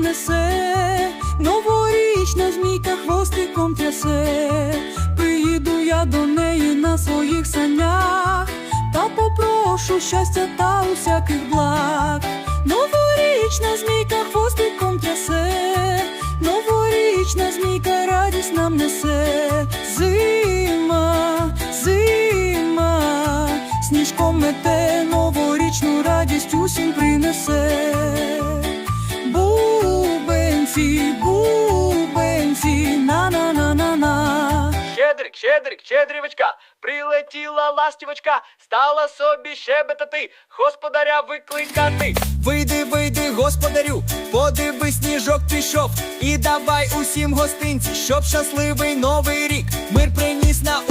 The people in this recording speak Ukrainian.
принесе, новорічна змійка хвостиком трясе. Приїду я до неї на своїх санях, та попрошу щастя та усяких благ. Новорічна змійка хвостиком трясе, новорічна змійка радість нам несе. Зима, зима, сніжком мете, новорічну радість усім принесе. Бубенці, бубенці, на-на-на-на-на. Щедрик, щедрик, щедрівочка, прилетіла ластівочка, стала собі щебетати, господаря викликати. Вийди, вийди, господарю, подиви, сніжок пішов, і давай усім гостинці, щоб щасливий новий рік мир приніс на.